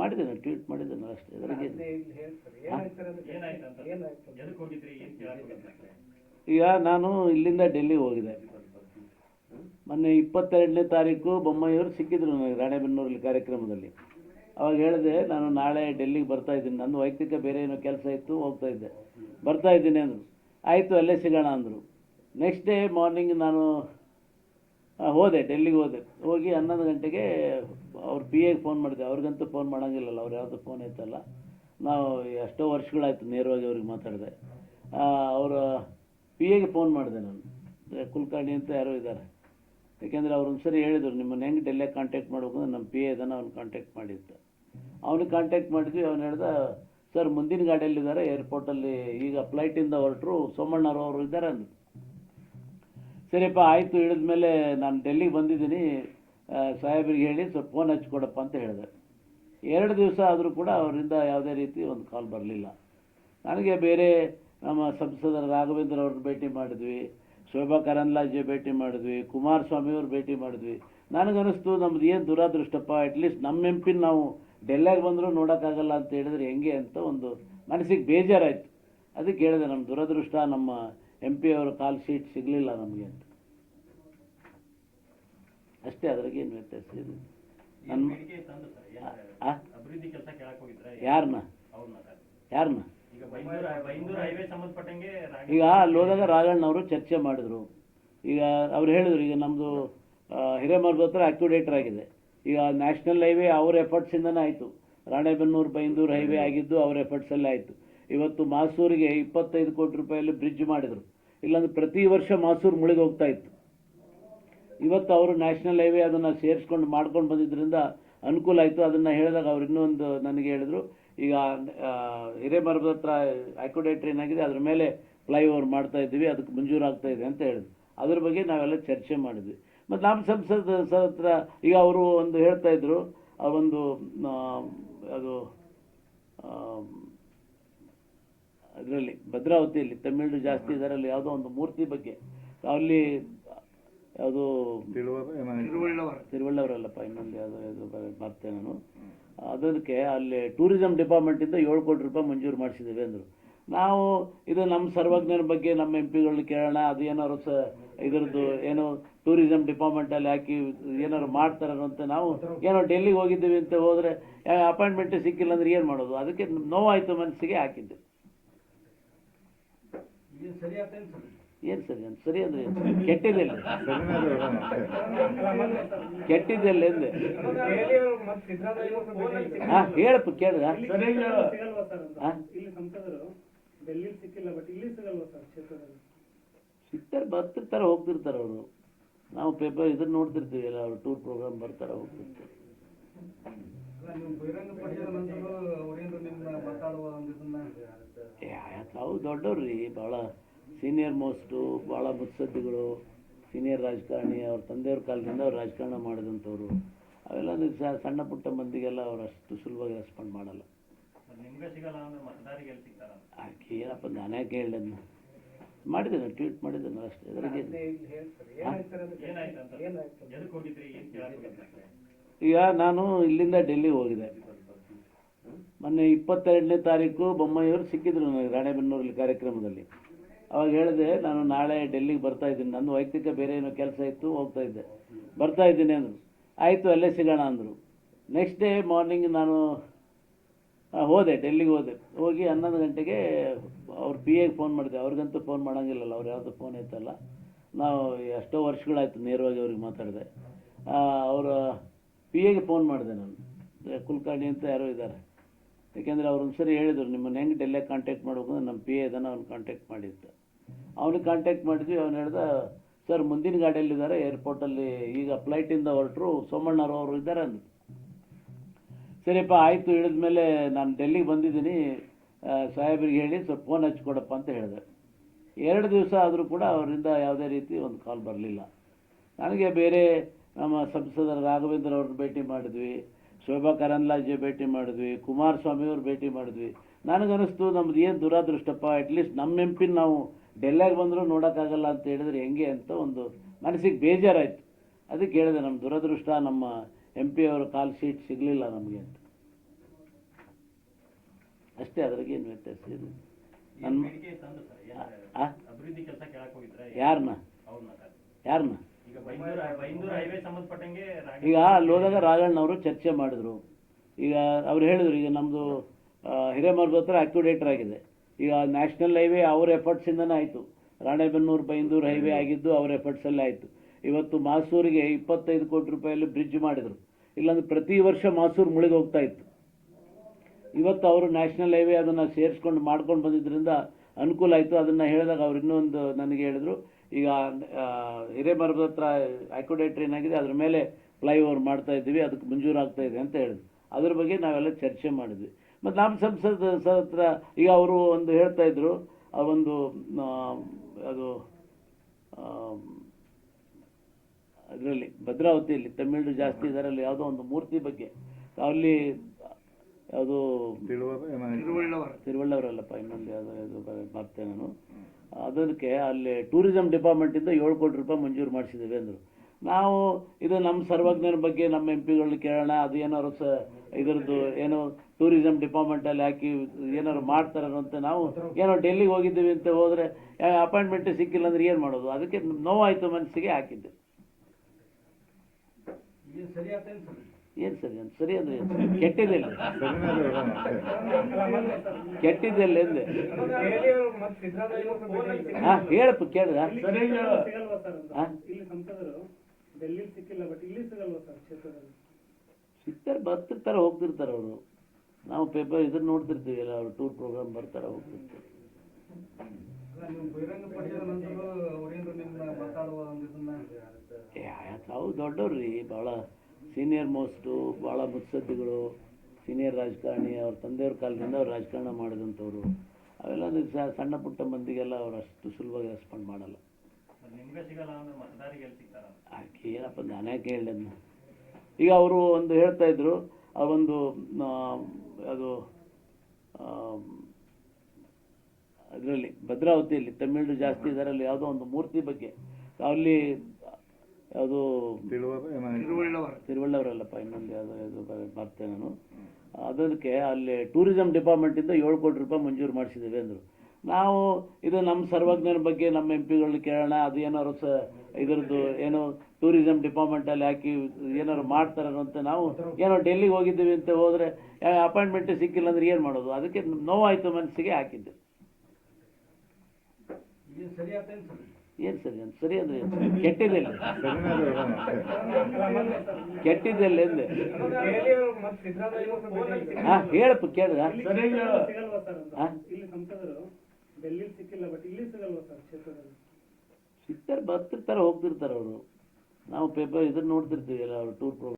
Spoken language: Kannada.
ಮಾಡಿದ್ದೇನೆ ಟ್ವೀಟ್ ಮಾಡಿದ್ದೇನೆ ಅಷ್ಟೇ. ಈಗ ನಾನು ಇಲ್ಲಿಂದ ಡೆಲ್ಲಿ ಹೋಗಿದೆ ಮೊನ್ನೆ ಇಪ್ಪತ್ತೆರಡನೇ ತಾರೀಕು ಬೊಮ್ಮಾಯಿಯವರು ಸಿಕ್ಕಿದ್ರು ನನಗೆ ರಾಣೆಬೆನ್ನೂರಲ್ಲಿ ಕಾರ್ಯಕ್ರಮದಲ್ಲಿ. ಅವಾಗ ಹೇಳಿದೆ ನಾನು ನಾಳೆ ಡೆಲ್ಲಿಗೆ ಬರ್ತಾ ಇದ್ದೀನಿ. ನನ್ನ ವೈಯಕ್ತಿಕ ಬೇರೆ ಏನೋ ಕೆಲಸ ಇತ್ತು ಹೋಗ್ತಾ ಇದ್ದೆ. ಬರ್ತಾ ಇದ್ದೀನಿ ಅಂದರು. ಆಯಿತು ಅಲ್ಲೇ ಸಿಗೋಣ ಅಂದರು. ನೆಕ್ಸ್ಟ್ ಡೇ ಮಾರ್ನಿಂಗ್ ನಾನು ಹೋದೆ ಡೆಲ್ಲಿಗೆ ಹೋದೆ. ಹೋಗಿ ಹನ್ನೊಂದು ಗಂಟೆಗೆ ಅವ್ರ ಪಿ ಎಗೆ ಫೋನ್ ಮಾಡಿದೆ. ಅವ್ರಿಗಂತೂ ಫೋನ್ ಮಾಡೋಂಗಿಲ್ಲಲ್ಲ. ಅವ್ರು ಯಾವುದು ಫೋನ್ ಐತಲ್ಲ ನಾವು ಎಷ್ಟೋ ವರ್ಷಗಳಾಯಿತು ನೇರವಾಗಿ ಅವ್ರಿಗೆ ಮಾತಾಡಿದೆ. ಅವರ ಪಿ ಎಗೆ ಫೋನ್ ಮಾಡಿದೆ ನಾನು. ಕುಲ್ಕರ್ಣಿ ಅಂತ ಯಾರೋ ಇದ್ದಾರೆ. ಯಾಕೆಂದರೆ ಅವ್ರು ಒಂದು ಸರಿ ಹೇಳಿದರು, ನಿಮ್ಮನ್ನು ಹೆಂಗೆ ಡೆಲ್ಲೆ ಕಾಂಟ್ಯಾಕ್ಟ್ ಮಾಡ್ಬೇಕು ಅಂದ್ರೆ ನಮ್ಮ ಪಿ ಎ ಇದನ್ನು ಅವ್ನು ಕಾಂಟ್ಯಾಕ್ಟ್ ಮಾಡಿದ್ದೆ ಅವ್ನಿಗೆ ಕಾಂಟ್ಯಾಕ್ಟ್ ಮಾಡಿದ್ವಿ. ಅವ್ನು ಹೇಳ್ದ, ಸರ್, ಮುಂದಿನ ಗಾಡಿಯಲ್ಲಿದ್ದಾರೆ. ಏರ್ಪೋರ್ಟಲ್ಲಿ ಈಗ ಫ್ಲೈಟಿಂದ ಹೊರಟರು ಸೋಮಣ್ಣವ್ರು ಅವರು ಇದ್ದಾರೆ ಅಂದರು. ಸರಿಯಪ್ಪ, ಆಯಿತು. ಇಳಿದ್ಮೇಲೆ ನಾನು ಡೆಲ್ಲಿಗೆ ಬಂದಿದ್ದೀನಿ. ಸಾಹೇಬ್ರಿಗೆ ಹೇಳಿ ಸ್ವಲ್ಪ ಫೋನ್ ಹಚ್ಕೊಡಪ್ಪ ಅಂತ ಹೇಳಿದೆ. ಎರಡು ದಿವಸ ಆದರೂ ಕೂಡ ಅವರಿಂದ ಯಾವುದೇ ರೀತಿ ಒಂದು ಕಾಲ್ ಬರಲಿಲ್ಲ. ನನಗೆ ಬೇರೆ ನಮ್ಮ ಸಂಸದರ ರಾಘವೇಂದ್ರ ಅವ್ರನ್ನ ಭೇಟಿ ಮಾಡಿದ್ವಿ, ಶೋಭಾ ಕರಂದ್ಲಾಜೆ ಭೇಟಿ ಮಾಡಿದ್ವಿ, ಕುಮಾರಸ್ವಾಮಿ ಅವ್ರು ಭೇಟಿ ಮಾಡಿದ್ವಿ. ನನಗನ್ನಿಸ್ತು ನಮ್ಮದು ಏನು ದುರಾದೃಷ್ಟಪ್ಪ ಅಟ್ಲೀಸ್ಟ್ ನಮ್ಮ ಎಂ ಪಿನ ನಾವು ಡೆಲ್ಲಾಗಿ ಬಂದರೂ ನೋಡೋಕ್ಕಾಗಲ್ಲ ಅಂತ ಹೇಳಿದ್ರೆ ಹೆಂಗೆ ಅಂತ ಒಂದು ಮನಸ್ಸಿಗೆ ಬೇಜಾರಾಯಿತು. ಅದಕ್ಕೆ ಹೇಳಿದೆ ನಮ್ಮ ದುರದೃಷ್ಟ, ನಮ್ಮ ಎಂ ಪಿ ಅವರ ಕಾಲ್ ಶೀಟ್ ಸಿಗಲಿಲ್ಲ ನಮಗೆ ಅಂತ. ಅಷ್ಟೇ ಅದ್ರಾಗೇನು ವ್ಯತ್ಯಾಸ? ಇದೆ ಏನ್ ನನ್ನ? ಅಭಿವೃದ್ಧಿ ಕೆಲಸ ಹೋಗಿದ್ರೆ? ಯಾರನ್ನ ಯಾರನ್ನ ಈಗ ಅಲ್ಲಿ ಹೋದಾಗ ರಾಘಣ್ಣವರು ಚರ್ಚೆ ಮಾಡಿದ್ರು. ಈಗ ಅವ್ರು ಹೇಳಿದ್ರು ಈಗ ನಮ್ಮದು ಹಿರೇಮರದ ಹತ್ರ ಆಕ್ಯುಡೇಟರ್ ಆಗಿದೆ. ಈಗ ನ್ಯಾಷನಲ್ ಹೈವೇ ಅವ್ರ ಎಫರ್ಟ್ಸಿಂದನೇ ಆಯಿತು. ರಾಣೆಬೆನ್ನೂರು ಬೈಂದೂರು ಹೈವೇ ಆಗಿದ್ದು ಅವ್ರ ಎಫರ್ಟ್ಸಲ್ಲೇ ಆಯಿತು. ಇವತ್ತು ಮಾಸೂರಿಗೆ ಇಪ್ಪತ್ತೈದು ಕೋಟಿ ರೂಪಾಯಲ್ಲಿ ಬ್ರಿಡ್ಜ್ ಮಾಡಿದರು. ಇಲ್ಲಾಂದ್ರೆ ಪ್ರತಿ ವರ್ಷ ಮಾಸೂರು ಮುಳುಗೋಗ್ತಾ ಇತ್ತು. ಇವತ್ತು ಅವರು ನ್ಯಾಷನಲ್ ಹೈವೇ ಅದನ್ನು ಸೇರಿಸ್ಕೊಂಡು ಮಾಡ್ಕೊಂಡು ಬಂದಿದ್ದರಿಂದ ಅನುಕೂಲ ಆಯಿತು. ಅದನ್ನು ಹೇಳಿದಾಗ ಅವ್ರು ಇನ್ನೊಂದು ನನಗೆ ಹೇಳಿದರು, ಈಗ ಹಿರೇಮರದ ಹತ್ರ ಅಕ್ಯುಡೇಟರ್ ಏನಾಗಿದೆ ಅದ್ರ ಮೇಲೆ ಫ್ಲೈಓವರ್ ಮಾಡ್ತಾ ಇದ್ದೀವಿ, ಅದಕ್ಕೆ ಮಂಜೂರಾಗ್ತಾ ಇದೆ ಅಂತ ಹೇಳಿದ್ರು. ಅದ್ರ ಬಗ್ಗೆ ನಾವೆಲ್ಲ ಚರ್ಚೆ ಮಾಡಿದ್ವಿ. ಮತ್ತು ನಮ್ಮ ಸಂಸದ ಹತ್ರ ಈಗ ಅವರು ಒಂದು ಹೇಳ್ತಾ ಇದ್ರು, ಆ ಒಂದು ಅದು ಅದರಲ್ಲಿ ಭದ್ರಾವತಿಯಲ್ಲಿ ತಮಿಳು ಜಾಸ್ತಿ ಇದರಲ್ಲಿ ಯಾವುದೋ ಒಂದು ಮೂರ್ತಿ ಬಗ್ಗೆ. ಅಲ್ಲಿ ಯಾವುದು ತಿರುವಳ್ಳವರಲ್ಲಪ್ಪ ಇನ್ನೊಂದು ಯಾವುದೋ ಇದು ನಾನು. ಅದಕ್ಕೆ ಅಲ್ಲಿ ಟೂರಿಸಂ ಡಿಪಾರ್ಟ್ಮೆಂಟಿಂದ ಏಳು ಕೋಟಿ ರೂಪಾಯಿ ಮಂಜೂರು ಮಾಡಿಸಿದ್ದೇವೆ ಅಂದರು. ನಾವು ಇದು ನಮ್ಮ ಸರ್ವಜ್ಞರ ಬಗ್ಗೆ ನಮ್ಮ ಎಂ ಪಿಗಳನ್ನ ಕೇಳೋಣ ಅದು ಏನಾದ್ರು ಸ ಇದರದ್ದು ಏನು ಟೂರಿಸಂ ಡಿಪಾರ್ಟ್ಮೆಂಟಲ್ಲಿ ಹಾಕಿ ಏನಾದ್ರು ಮಾಡ್ತಾರೆ ಅಂತ ನಾವು ಏನೋ ಡೆಲ್ಲಿಗೆ ಹೋಗಿದ್ದೀವಿ ಅಂತ ಹೋದರೆ ಅಪಾಯಿಂಟ್ಮೆಂಟ್ ಸಿಕ್ಕಿಲ್ಲ ಅಂದ್ರೆ ಏನು ಮಾಡೋದು? ಅದಕ್ಕೆ ನೋವಾಯಿತು ಮನಸ್ಸಿಗೆ ಹಾಕಿದ್ದೆ. ಏನು ಸರಿ ಅಂತ ಸರಿ ಅಂದ್ರೆ ಏನು? ಕೆಟ್ಟಿದ್ದೆಲ್ಲ? ಕೆಟ್ಟಿದ್ದೆಲ್ಲ ಎಂದೆ? ಹಾಂ ಹೇಳಪ್ಪ ಕೇಳಿದ ಸಿಕ್ತಾರೆ ಸರ್ ಇಲ್ಲಿ ಸಂಸದರು ಡೆಲ್ಲಿ ಸಿಕ್ಕಿಲ್ಲ ಬಟ್ ಇಲ್ಲಿ ಸಿಗಲ್ವಾ ಸರ್ ಕ್ಷೇತ್ರದಲ್ಲಿ? ಸಿಗ್ತಾರೆ ಬರ್ತಿರ್ತಾರೆ ಹೋಗ್ತಿರ್ತಾರೆ ಅವರು. ನಾವು ಪೇಪರ್ ಇದನ್ನ ನೋಡ್ತಿರ್ತೀವಿ ಎಲ್ಲ ಅವ್ರು ಟೂರ್ ಪ್ರೋಗ್ರಾಮ್ ಬರ್ತಾರೆ ಹೋಗ್ತಿರ್ತಾರೆ. ಏ, ದೊಡ್ಡವ್ರಿ ದೊಡ್ಡವ್ರು ರೀ ಭಾಳ ಸೀನಿಯರ್ ಮೋಸ್ಟು ಭಾಳ ಮುತ್ಸದ್ದಿಗಳು ಸೀನಿಯರ್ ರಾಜಕಾರಣಿ ಅವ್ರ ತಂದೆಯವ್ರ ಕಾಲದಿಂದ ಅವ್ರು ರಾಜಕಾರಣ ಮಾಡಿದಂಥವ್ರು. ಅವೆಲ್ಲ ಸಣ್ಣ ಪುಟ್ಟ ಮಂದಿಗೆಲ್ಲ ಅವ್ರು ಅಷ್ಟು ಸುಲಭವಾಗಿ ರೆಸ್ಪಾಂಡ್ ಮಾಡಲ್ಲ. ಏನಪ್ಪ ನಾನು ಯಾಕೆ ಹೇಳಿದೆ ಅದನ್ನ ಮಾಡಿದ್ದೇನೆ ಟ್ವೀಟ್ ಮಾಡಿದ್ದೇನೆ ಅಷ್ಟೇ. ಇದರಿಗೆ ಏನಾಯ್ತು ಅಂತ ಎದಕ್ಕೆ ಹೋಗಿದ್ರಿ? ಏನ್ ಕೇಳಕ್ ಹೋಗಿದ್ರಿ? ಈಗ ನಾನು ಇಲ್ಲಿಂದ ಡೆಲ್ಲಿಗೆ ಹೋಗಿದೆ ಮೊನ್ನೆ ಇಪ್ಪತ್ತೆರಡನೇ ತಾರೀಕು ಬೊಮ್ಮಾಯಿಯವರು ಸಿಕ್ಕಿದ್ರು ನನಗೆ ರಾಣೆಬೆನ್ನೂರಲ್ಲಿ ಕಾರ್ಯಕ್ರಮದಲ್ಲಿ. ಅವಾಗ ಹೇಳಿದೆ, ನಾನು ನಾಳೆ ಡೆಲ್ಲಿಗೆ ಬರ್ತಾ ಇದ್ದೀನಿ. ನಂದು ವೈಯಕ್ತಿಕ ಬೇರೆ ಏನೋ ಕೆಲಸ ಇತ್ತು, ಹೋಗ್ತಾ ಇದ್ದೆ. ಬರ್ತಾ ಇದ್ದೀನಿ ಅಂದರು. ಆಯಿತು, ಅಲ್ಲೇ ಸಿಗೋಣ ಅಂದರು. ನೆಕ್ಸ್ಟ್ ಡೇ ಮಾರ್ನಿಂಗ್ ನಾನು ಹೋದೆ, ಡೆಲ್ಲಿಗೆ ಹೋದೆ. ಹೋಗಿ ಹನ್ನೊಂದು ಗಂಟೆಗೆ ಅವ್ರ ಪಿ ಎಗೆ ಫೋನ್ ಮಾಡಿದೆ. ಅವ್ರಿಗಂತೂ ಫೋನ್ ಮಾಡೋಂಗಿಲ್ಲಲ್ಲ, ಅವ್ರು ಯಾವುದು ಫೋನ್ ಇತ್ತಲ್ಲ ನಾವು ಎಷ್ಟೋ ವರ್ಷಗಳಾಯಿತು ನೇರವಾಗಿ ಅವ್ರಿಗೆ ಮಾತಾಡಿದೆ. ಅವರ ಪಿ ಎಗೆ ಫೋನ್ ಮಾಡಿದೆ ನಾನು. ಕುಲಕರ್ಣಿ ಅಂತ ಯಾರೋ ಇದ್ದಾರೆ. ಯಾಕೆಂದರೆ ಅವ್ರು ಒಂದು ಸರಿ ಹೇಳಿದರು, ನಿಮ್ಮನ್ನು ಹೆಂಗೆ ಡೆಲ್ಲೇ ಕಾಂಟ್ಯಾಕ್ಟ್ ಮಾಡಬೇಕು? ಅಂದ್ರೆ ನಮ್ಮ ಪಿ ಎ ಇದನ್ನು ಅವ್ನು ಕಾಂಟ್ಯಾಕ್ಟ್ ಮಾಡಿದ್ದ. ಅವ್ನಿಗೆ ಕಾಂಟ್ಯಾಕ್ಟ್ ಮಾಡಿದ್ವಿ, ಅವನು ಹೇಳ್ದ, ಸರ್, ಮುಂದಿನ ಗಾಡಿಯಲ್ಲಿದ್ದಾರೆ ಏರ್ಪೋರ್ಟಲ್ಲಿ ಈಗ ಫ್ಲೈಟಿಂದ ಹೊರಟರು ಸೋಮಣ್ಣರವರು ಇದ್ದಾರೆ ಅಂದ್ರು ಸರಿಯಪ್ಪ ಆಯಿತು, ಇಳಿದ್ಮೇಲೆ ನಾನು ಡೆಲ್ಲಿಗೆ ಬಂದಿದ್ದೀನಿ. ಸಾಹೇಬ್ರಿಗೆ ಹೇಳಿ, ಸ್ವಲ್ಪ ಫೋನ್ ಹಚ್ಕೊಡಪ್ಪ ಅಂತ ಹೇಳಿದೆ. ಎರಡು ದಿವಸ ಆದರೂ ಕೂಡ ಅವರಿಂದ ಯಾವುದೇ ರೀತಿ ಒಂದು ಕಾಲ್ ಬರಲಿಲ್ಲ. ನನಗೆ ಬೇರೆ ನಮ್ಮ ಸಂಸದರ ರಾಘವೇಂದ್ರ ಅವ್ರನ್ನ ಭೇಟಿ ಮಾಡಿದ್ವಿ, ಶೋಭಾ ಕರಂದ್ಲಾಜೆ ಭೇಟಿ ಮಾಡಿದ್ವಿ ಕುಮಾರಸ್ವಾಮಿಯವ್ರು ಭೇಟಿ ಮಾಡಿದ್ವಿ. ನನಗನ್ನಿಸ್ತು, ನಮ್ದು ಏನು ದುರಾದೃಷ್ಟಪ್ಪ ಅಟ್ಲೀಸ್ಟ್ ನಮ್ಮ ಎಂ ನಾವು ಡೆಲ್ಲಿಯಾಗ ಬಂದರೂ ನೋಡೋಕ್ಕಾಗಲ್ಲ ಅಂತ ಹೇಳಿದ್ರೆ ಹೆಂಗೆ ಅಂತ ಒಂದು ಮನಸ್ಸಿಗೆ ಬೇಜಾರಾಯಿತು. ಅದಕ್ಕೆ ಹೇಳಿದೆ ನಮ್ಮ ದುರದೃಷ್ಟ ನಮ್ಮ ಎಂ ಪಿ ಅವರ ಕಾಲ್ ಶೀಟ್ ಸಿಗಲಿಲ್ಲ ನಮಗೆ ಅಂತ. ಅಷ್ಟೇ ಅದ್ರಾಗೆ ಏನು ವ್ಯತ್ಯಾಸ ಇದೆ ನನ್ನ ಯಾರನ್ನ ಯಾರನ್ನ ಈಗ ಅಲ್ಲಿ ಹೋದಾಗ ರಾಘಣ್ಣವರು ಚರ್ಚೆ ಮಾಡಿದ್ರು. ಈಗ ಅವ್ರು ಹೇಳಿದ್ರು ಈಗ ನಮ್ಮದು ಹಿರೇಮರದ ಹತ್ರ ಆಕ್ಯುಡೇಟರ್ ಆಗಿದೆ. ಈಗ ನ್ಯಾಷನಲ್ ಹೈವೇ ಅವ್ರ ಎಫರ್ಟ್ಸಿಂದನೇ ಆಯಿತು. ರಾಣೆಬೆನ್ನೂರು ಬೈಂದೂರು ಹೈವೇ ಆಗಿದ್ದು ಅವ್ರ ಎಫರ್ಟ್ಸಲ್ಲೇ ಆಯಿತು. ಇವತ್ತು ಮಾಸೂರಿಗೆ ಇಪ್ಪತ್ತೈದು ಕೋಟಿ ರೂಪಾಯಲ್ಲಿ ಬ್ರಿಡ್ಜ್ ಮಾಡಿದರು. ಇಲ್ಲಾಂದ್ರೆ ಪ್ರತಿ ವರ್ಷ ಮಾಸೂರು ಮುಳುಗಿ ಹೋಗ್ತಾ ಇತ್ತು. ಇವತ್ತು ಅವರು ನ್ಯಾಷನಲ್ ಹೈವೇ ಅದನ್ನು ಸೇರಿಸ್ಕೊಂಡು ಮಾಡ್ಕೊಂಡು ಬಂದಿದ್ದರಿಂದ ಅನುಕೂಲ ಆಯಿತು. ಅದನ್ನು ಹೇಳಿದಾಗ ಅವ್ರು ಇನ್ನೊಂದು ನನಗೆ ಹೇಳಿದ್ರು. ಈಗ ಹಿರೇಮರದ ಹತ್ರ ಅಕೊಡೇಟ್ ಏನಾಗಿದೆ ಅದ್ರ ಮೇಲೆ ಫ್ಲೈಓವರ್ ಮಾಡ್ತಾ ಇದ್ದೀವಿ. ಅದಕ್ಕೆ ಮಂಜೂರಾಗ್ತಾ ಇದೆ ಅಂತ ಹೇಳಿದ್ರು. ಅದ್ರ ಬಗ್ಗೆ ನಾವೆಲ್ಲ ಚರ್ಚೆ ಮಾಡಿದ್ವಿ. ಮತ್ತು ನಮ್ಮ ಸಂಸದ ಹತ್ರ ಈಗ ಅವರು ಒಂದು ಹೇಳ್ತಾ ಇದ್ರು ಆ ಒಂದು ಅದು ಅದರಲ್ಲಿ ಭದ್ರಾವತಿಯಲ್ಲಿ ತಮಿಳು ಜಾಸ್ತಿ ಇದರಲ್ಲಿ ಯಾವುದೋ ಒಂದು ಮೂರ್ತಿ ಬಗ್ಗೆ. ಅಲ್ಲಿ ಅದು ತಿರುವಳ್ಳವರಲ್ಲಪ್ಪ ಇನ್ನೊಂದು ಯಾವುದೋ ಮಾಡ್ತೇನೆ ನಾನು. ಅದಕ್ಕೆ ಅಲ್ಲಿ ಟೂರಿಸಂ ಡಿಪಾರ್ಟ್ಮೆಂಟಿಂದ ಏಳು ಕೋಟಿ ರೂಪಾಯಿ ಮಂಜೂರು ಮಾಡಿಸಿದ್ದೇವೆ ಅಂದರು. ನಾವು ಇದು ನಮ್ಮ ಸರ್ವಜ್ಞರ ಬಗ್ಗೆ ನಮ್ಮ ಎಂ ಪಿಗಳನ್ನ ಕೇಳೋಣ ಅದು ಏನಾರು ಸ ಇದರದ್ದು ಏನೋ ಟೂರಿಸಂ ಡಿಪಾರ್ಟ್ಮೆಂಟಲ್ಲಿ ಹಾಕಿ ಏನಾದ್ರು ಮಾಡ್ತಾರೆ ಅಂತ ನಾವು ಏನೋ ಡೆಲ್ಲಿಗೆ ಹೋಗಿದ್ದೀವಿ ಅಂತ ಹೋದರೆ ಅಪಾಯಿಂಟ್ಮೆಂಟ್ ಸಿಕ್ಕಿಲ್ಲ ಅಂದ್ರೆ ಏನು ಮಾಡೋದು? ಅದಕ್ಕೆ ನೋವಾಯಿತು ಮನಸ್ಸಿಗೆ ಹಾಕಿದ್ದೆ. ಏನು ಸರಿ? ಅಂತ ಸರಿ ಅಂದ್ರೆ? ಕೆಟ್ಟಿದ್ದಿಲ್ಲ. ಕೆಟ್ಟಿದ್ದಿಲ್ಲ ಎಂದೆ. ಹಾ ಹೇಳಪ್ಪ ಕೇಳಿದ ಹಾ? ಸಿಕ್ಕಿಲ್ಲ ಬಟ್ ಇಲ್ಲಿ ಸಿಗಲ್ವಾ ಸರ್ ಕ್ಷೇತ್ರದಲ್ಲಿ? ಸಿಗ್ತಾರೆ ಬರ್ತಿರ್ತಾರೆ ಹೋಗ್ತಿರ್ತಾರೆ ಅವರು. ನಾವು ಪೇಪರ್ ಇದನ್ನ ನೋಡ್ತಿರ್ತೀವಿ ಎಲ್ಲ ಅವ್ರು ಟೂರ್ ಪ್ರೋಗ್ರಾಮ್ ಬರ್ತಾರೆ ಹೋಗ್ತಿರ್ತಾರೆ ಏ, ತಾವು ದೊಡ್ಡವ್ರಿ ಭಾಳ ಸೀನಿಯರ್ ಮೋಸ್ಟು ಭಾಳ ಮುತ್ಸದ್ದಿಗಳು ಸೀನಿಯರ್ ರಾಜಕಾರಣಿ ಅವ್ರ ತಂದೆಯವ್ರ ಕಾಲದಿಂದ ಅವ್ರು ರಾಜಕಾರಣ ಮಾಡಿದಂಥವ್ರು. ಅವೆಲ್ಲ ಸಣ್ಣ ಪುಟ್ಟ ಮಂದಿಗೆಲ್ಲ ಅವ್ರು ಅಷ್ಟು ಸುಲಭವಾಗಿ ರೆಸ್ಪಾಂಡ್ ಮಾಡಲ್ಲ. ಏನಪ್ಪ ನಾನೇ ಕೇಳಿದೆ ಅದನ್ನ. ಈಗ ಅವರು ಒಂದು ಹೇಳ್ತಾ ಇದ್ರು ಆ ಒಂದು ಆ, ಅದು ಅದರಲ್ಲಿ ಭದ್ರಾವತಿಯಲ್ಲಿ ತಮಿಳು ಜಾಸ್ತಿ ಇದರಲ್ಲಿ ಯಾವುದೋ ಒಂದು ಮೂರ್ತಿ ಬಗ್ಗೆ. ಅಲ್ಲಿ ಯಾವುದು ತಿರುವಳ್ಳವರಲ್ಲಪ್ಪ ಇನ್ನೊಂದು ಯಾವುದೋ ಇದು ಮರ್ತೆ ನಾನು. ಅದಕ್ಕೆ ಅಲ್ಲಿ ಟೂರಿಸಂ ಡಿಪಾರ್ಟ್ಮೆಂಟಿಂದ ಏಳು ಕೋಟಿ ರೂಪಾಯಿ ಮಂಜೂರು ಮಾಡಿಸಿದ್ದೇವೆ ಅಂದರು. ನಾವು ಇದು ನಮ್ಮ ಸರ್ವಜ್ಞರ ಬಗ್ಗೆ ನಮ್ಮ ಎಂ ಪಿಗಳನ್ನ ಕೇಳೋಣ ಅದು ಏನಾದ್ರು ಸ ಇದರದ್ದು ಏನು ಟೂರಿಸಂ ಡಿಪಾರ್ಟ್ಮೆಂಟಲ್ಲಿ ಹಾಕಿ ಏನಾದ್ರು ಮಾಡ್ತಾರೆ ಅಂತ ನಾವು ಏನೋ ಡೆಲ್ಲಿಗೆ ಹೋಗಿದ್ದೀವಿ ಅಂತ ಹೋದರೆ ಅಪಾಯಿಂಟ್ಮೆಂಟ್ ಸಿಕ್ಕಿಲ್ಲ ಅಂದ್ರೆ ಏನು ಮಾಡೋದು? ಅದಕ್ಕೆ ನೋವಾಯಿತು ಮನಸ್ಸಿಗೆ ಹಾಕಿದ್ದೆ. ಏನು ಸರಿ ಅಂತ ಸರಿ ಅಂದ್ರೆ ಏನು? ಕೆಟ್ಟಿದ್ದಿಲ್ಲ. ಕೆಟ್ಟಿದ್ದಿಲ್ಲ ಎಂದೆ. ಹಾ ಹೇಳಪ್ಪ ಕೇಳಿದ ಹಾ? ಇಲ್ಲಿ ಸಂಸದರು ಡೆಲ್ಲಿ ಸಿಕ್ಕಿಲ್ಲ ಬಟ್ ಇಲ್ಲಿ ಸಿಗಲ್ವಾ ಸರ್ ಕ್ಷೇತ್ರದಲ್ಲಿ? ಸಿಗ್ತಾರೆ, ಬರ್ತಿರ್ತಾರೆ, ಹೋಗ್ತಿರ್ತಾರೆ ಅವರು. ನಾವು ಪೇಪರ್ ಇದನ್ನ ನೋಡ್ತಿರ್ತೀವಿ ಎಲ್ಲ ಟೂರ್ ಪ್ರೋಗ್ರಾಮ್